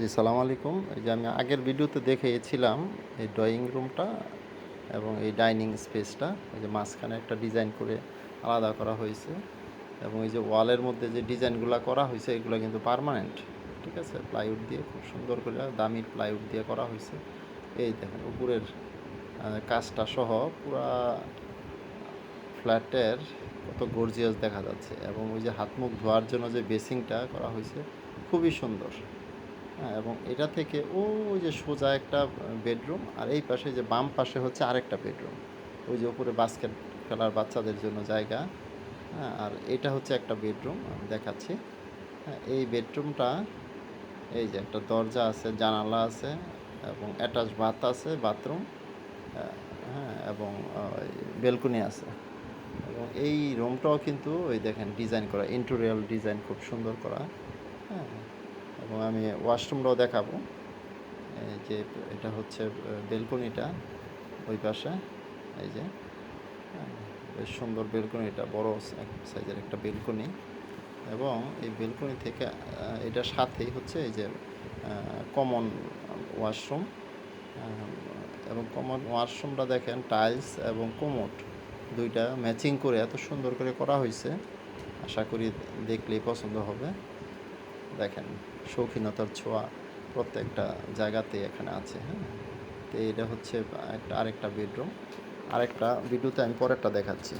জি, সালাম আলাইকুম। এই যে আমি আগের ভিডিওতে দেখিয়েছিলাম এই ড্রয়িং রুমটা এবং এই ডাইনিং স্পেসটা। এই যে মাঝখানে একটা ডিজাইন করে আলাদা করা হয়েছে এবং এই যে ওয়ালের মধ্যে যে ডিজাইনগুলো করা হয়েছে, এগুলো কিন্তু পার্মানেন্ট, ঠিক আছে? প্লাইউড দিয়ে খুব সুন্দর করে দামি প্লাইউড দিয়ে করা হয়েছে। এই দেখেন, উপরের কাজটা সহ পুরা ফ্ল্যাটের কত গর্জিয়াস দেখা যাচ্ছে এবং ওই যে হাত মুখ ধোয়ার জন্য যে বেসিংটা করা হয়েছে, খুবই সুন্দর। হ্যাঁ এবং এটা থেকে ওই যে সোজা একটা বেডরুম আর এই পাশে যে বাম পাশে হচ্ছে আরেকটা বেডরুম। ওই যে উপরে বাস্কেট খেলার বাচ্চাদের জন্য জায়গা। হ্যাঁ আর এটা হচ্ছে একটা বেডরুম, আমি দেখাচ্ছি। হ্যাঁ এই বেডরুমটা, এই যে একটা দরজা আছে, জানালা আছে, এবং অ্যাটাচ বাথ আছে, বাথরুম হ্যাঁ এবং বেলকনি আছে। এবং এই রুমটাও কিন্তু ওই দেখেন ডিজাইন করা ইন্টেরিয়াল ডিজাইন খুব সুন্দর করা। হ্যাঁ এবং আমি ওয়াশরুমটাও দেখাবো। এই যে এটা হচ্ছে বেলকনিটা ওই পাশে। এই যে হ্যাঁ, বেশ সুন্দর বেলকনিটা বড় সাইজের একটা বেলকনি। এবং এই বেলকনি থেকে এটার সাথেই হচ্ছে এই যে কমন ওয়াশরুম। এবং কমন ওয়াশরুমটা দেখেন টাইলস এবং কোমোট দুইটা ম্যাচিং করে এত সুন্দর করে করা হয়েছে। আশা করি দেখলেই পছন্দ হবে। দেখেন, শৌখিনতার ছোঁয়া প্রত্যেকটা জায়গাতে এখানে আছে হ্যাঁ? তো এটা হচ্ছে একটা, আরেকটা বেডরুম আরেকটা ভিডিওতে আমি পরেরটা দেখাচ্ছি।